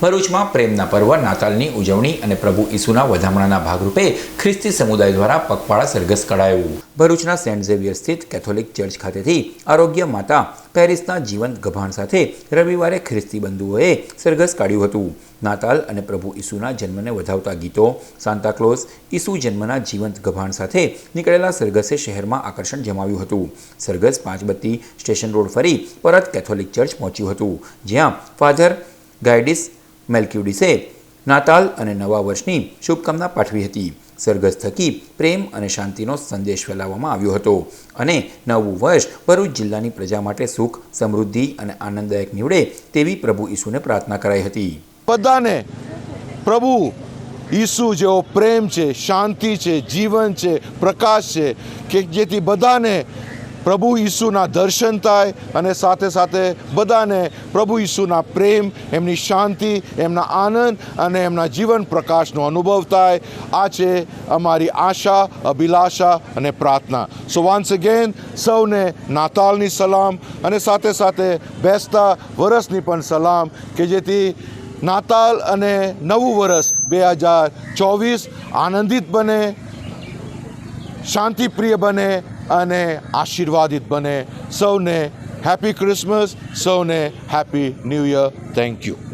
ભરૂચમાં પ્રેમના પર્વ, નાતાલની ઉજવણી અને પ્રભુ ઈસુના વધામણાના ભાગરૂપે ખ્રિસ્તી સમુદાય દ્વારા પગપાળા સરઘસ કઢાયું. ભરૂચના સેન્ટ ઝેવિયર સ્થિત કેથોલિક ચર્ચ ખાતેથી આરોગ્ય માતા પેરિસના જીવંત ગભાણ સાથે રવિવારે ખ્રિસ્તી બંધુઓએ સરઘસ કાઢ્યું હતું. નાતાલ અને પ્રભુ ઈસુના જન્મને વધાવતા ગીતો સાન્તાક્લોઝ ઈસુ જન્મના જીવંત ગભાણ સાથે નીકળેલા સરઘસે શહેરમાં આકર્ષણ જમાવ્યું હતું. સરઘસ પાંચબત્તી સ્ટેશન રોડ ફરી પરત કેથોલિક ચર્ચ પહોંચ્યું હતું, જ્યાં ફાધર ગાયડિસ મેલ્ક્યુડિસે નાતાલ અને નવા વર્ષની શુભકામના પાઠવી હતી. સરઘસ થકી પ્રેમ અને શાંતિનો સંદેશ ફેલાવવામાં આવ્યો હતો અને નવું વર્ષ ભરૂચ જિલ્લાની પ્રજા માટે સુખ, સમૃદ્ધિ અને આનંદદાયક નીવડે તેવી પ્રભુ ઈસુને પ્રાર્થના કરાઈ હતી. બધાને પ્રભુ ઈસુ જેવો પ્રેમ છે, શાંતિ છે, જીવન છે, પ્રકાશ છે કે જેથી બધાને પ્રભુ ઈસુના દર્શન થાય અને સાથે સાથે બધાને પ્રભુ ઈસુના પ્રેમ, એમની શાંતિ, એમના આનંદ અને એમના જીવન પ્રકાશનો અનુભવ થાય. આ છે અમારી આશા, અભિલાષા અને પ્રાર્થના. સો વાન્સ અગેન સૌને નાતાલની સલામ અને સાથે સાથે બેસતા વરસની પણ સલામ કે જેથી નાતાલ અને નવું વરસ બે હજાર ચોવીસ આનંદિત બને, શાંતિપ્રિય બને અને આશીર્વાદિત બને. સૌને હેપી ક્રિસમસ સૌને happy new year thank you